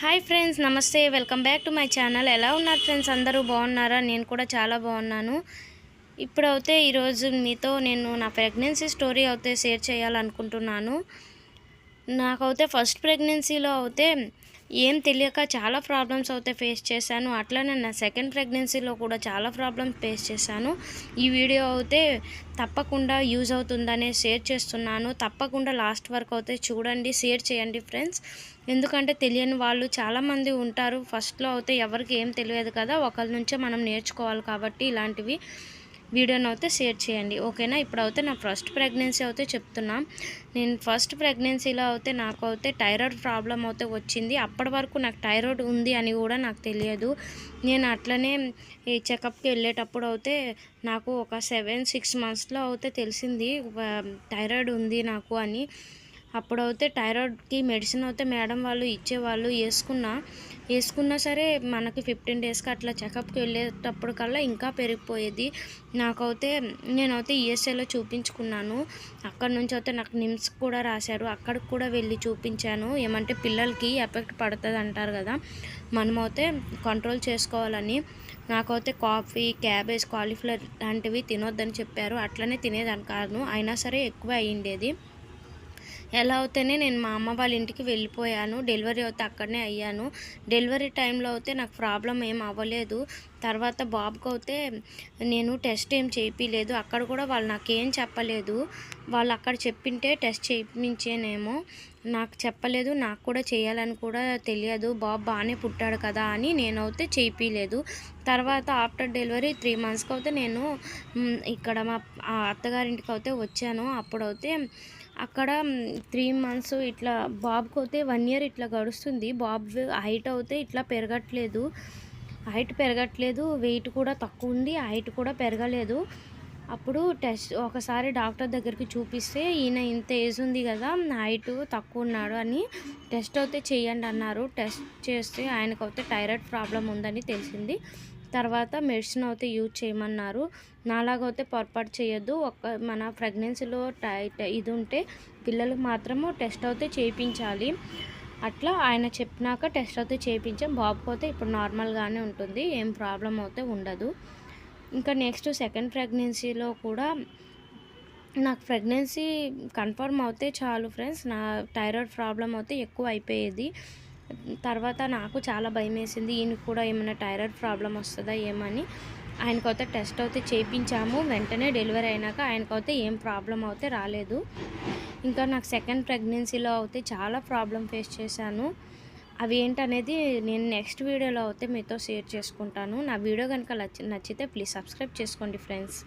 Hi friends నమస్తే. Welcome back to my channel. ఎలా ఉన్నారు ఫ్రెండ్స్? అందరూ బాగున్నారా? నేను కూడా చాలా బాగున్నాను. ఇప్పుడైతే ఈరోజు మీతో నేను నా ప్రెగ్నెన్సీ స్టోరీ అయితే షేర్ చేయాలనుకుంటున్నాను. నాకైతే ఫస్ట్ ప్రెగ్నెన్సీలో అయితే ఏం తెలియక చాలా ప్రాబ్లమ్స్ అయితే ఫేస్ చేశాను. అట్లనే నా సెకండ్ ప్రెగ్నెన్సీలో కూడా చాలా ప్రాబ్లమ్స్ ఫేస్ చేశాను. ఈ వీడియో అయితే తప్పకుండా యూజ్ అవుతుందనే షేర్ చేస్తున్నాను. తప్పకుండా లాస్ట్ వరకు అయితే చూడండి షేర్ చేయండి ఫ్రెండ్స్. ఎందుకంటే తెలియని వాళ్ళు చాలామంది ఉంటారు. ఫస్ట్లో అయితే ఎవరికి ఏం తెలియదు కదా ఒకరి నుంచే మనం నేర్చుకోవాలి కాబట్టి ఇలాంటివి. వీడియోని అయితే షేర్ చేయండి ఓకేనా? ఇప్పుడు అయితే నా ఫస్ట్ ప్రెగ్నెన్సీ అయితే చెప్తున్నాం. నేను ఫస్ట్ ప్రెగ్నెన్సీలో అయితే నాకు అయితే థైరాయిడ్ ప్రాబ్లం అయితే వచ్చింది. అప్పటి వరకు నాకు థైరాయిడ్ ఉంది అని కూడా నాకు తెలియదు. నేను అట్లనే ఈ చెకప్కి వెళ్ళేటప్పుడు అయితే నాకు ఒక సెవెన్ సిక్స్ మంత్స్లో అయితే తెలిసింది థైరాయిడ్ ఉంది నాకు అని. అప్పుడైతే థైరాయిడ్కి మెడిసిన్ అయితే మేడం వాళ్ళు ఇచ్చేవాళ్ళు. వేసుకున్నా వేసుకున్నా సరే మనకి ఫిఫ్టీన్ డేస్కి అట్లా చెకప్కి వెళ్ళేటప్పుడు కల్లా ఇంకా పెరిగిపోయేది. నాకైతే నేనైతే ఈఎస్ఐలో చూపించుకున్నాను. అక్కడ నుంచి అయితే నాకు నిమ్స్ కూడా రాశారు. అక్కడికి కూడా వెళ్ళి చూపించాను. ఏమంటే పిల్లలకి ఎఫెక్ట్ పడుతుంది అంటారు కదా మనమైతే కంట్రోల్ చేసుకోవాలని. నాకైతే కాఫీ క్యాబేజ్ కాలీఫ్లవర్ లాంటివి తినొద్దని చెప్పారు. అట్లనే తినేదాన్ని కాను అయినా సరే ఎక్కువ అయ్యిండేది. ఎలా అవుతేనే నేను మా అమ్మ వాళ్ళ ఇంటికి వెళ్ళిపోయాను. డెలివరీ అయితే అక్కడనే అయ్యాను. డెలివరీ టైంలో అయితే నాకు ప్రాబ్లం ఏం అవ్వలేదు. తర్వాత బాబుకి అయితే నేను టెస్ట్ ఏం చేయించలేదు అక్కడ కూడా వాళ్ళు నాకేం చెప్పలేదు. వాళ్ళు అక్కడ చెప్పింటే టెస్ట్ చేయించేనేమో. నాకు చెప్పలేదు. నాకు కూడా చేయాలని కూడా తెలియదు. బాబు బాగానే పుట్టాడు కదా అని నేనైతే చేయించలేదు తర్వాత ఆఫ్టర్ డెలివరీ త్రీ మంత్స్కి అయితే నేను ఇక్కడ మా అత్తగారింటికి అయితే వచ్చాను. అప్పుడైతే అక్కడ త్రీ మంత్స్ ఇట్లా బాబుకి అయితే వన్ ఇయర్ ఇట్లా గడుస్తుంది. బాబు హైట్ అయితే ఇట్లా పెరగట్లేదు. హైట్ పెరగట్లేదు. వెయిట్ కూడా తక్కువ ఉంది. హైట్ కూడా పెరగలేదు. అప్పుడు టెస్ట్ ఒకసారి డాక్టర్ దగ్గరికి చూపిస్తే ఈయన ఇంత ఏజ్ ఉంది కదా హైట్ తక్కువ ఉన్నాడు అని టెస్ట్ అయితే చేయండి అన్నారు. టెస్ట్ చేస్తే ఆయనకు అయితే థైరాయిడ్ ప్రాబ్లం ఉందని తెలిసింది. తర్వాత మెడిసిన్ అయితే యూజ్ చేయమన్నారు. నాలాగైతే పొరపాటు చేయొద్దు. ఒక మన ప్రెగ్నెన్సీలో టైట్ ఇది ఉంటే పిల్లలు మాత్రము టెస్ట్ అయితే చేయించాలి. అట్లా ఆయన చెప్పినాక టెస్ట్ అయితే చేయించాం. బాబుకి అయితే ఇప్పుడు నార్మల్గానే ఉంటుంది. ఏం ప్రాబ్లం అయితే ఉండదు. ఇంకా నెక్స్ట్ సెకండ్ ప్రెగ్నెన్సీలో కూడా నాకు ప్రెగ్నెన్సీ కన్ఫర్మ్ అవుతే చాలు ఫ్రెండ్స్. నా థైరాయిడ్ ప్రాబ్లం అయితే ఎక్కువ అయిపోయేది. తర్వాత నాకు చాలా భయం వేసింది ఈయనకు కూడా ఏమైనా థైరాయిడ్ ప్రాబ్లం వస్తుందా ఏమని. ఆయనకైతే టెస్ట్ అయితే చేయించాము వెంటనే డెలివరీ అయినాక ఆయనకైతే ఏం ప్రాబ్లం అయితే రాలేదు. ఇంకా నాకు సెకండ్ ప్రెగ్నెన్సీలో అయితే చాలా ప్రాబ్లం ఫేస్ చేశాను. అవి ఏంటనేది నేను నెక్స్ట్ వీడియోలో అయితే మీతో షేర్ చేసుకుంటాను. నా వీడియో కనుక నచ్చితే ప్లీజ్ సబ్స్క్రైబ్ చేసుకోండి ఫ్రెండ్స్.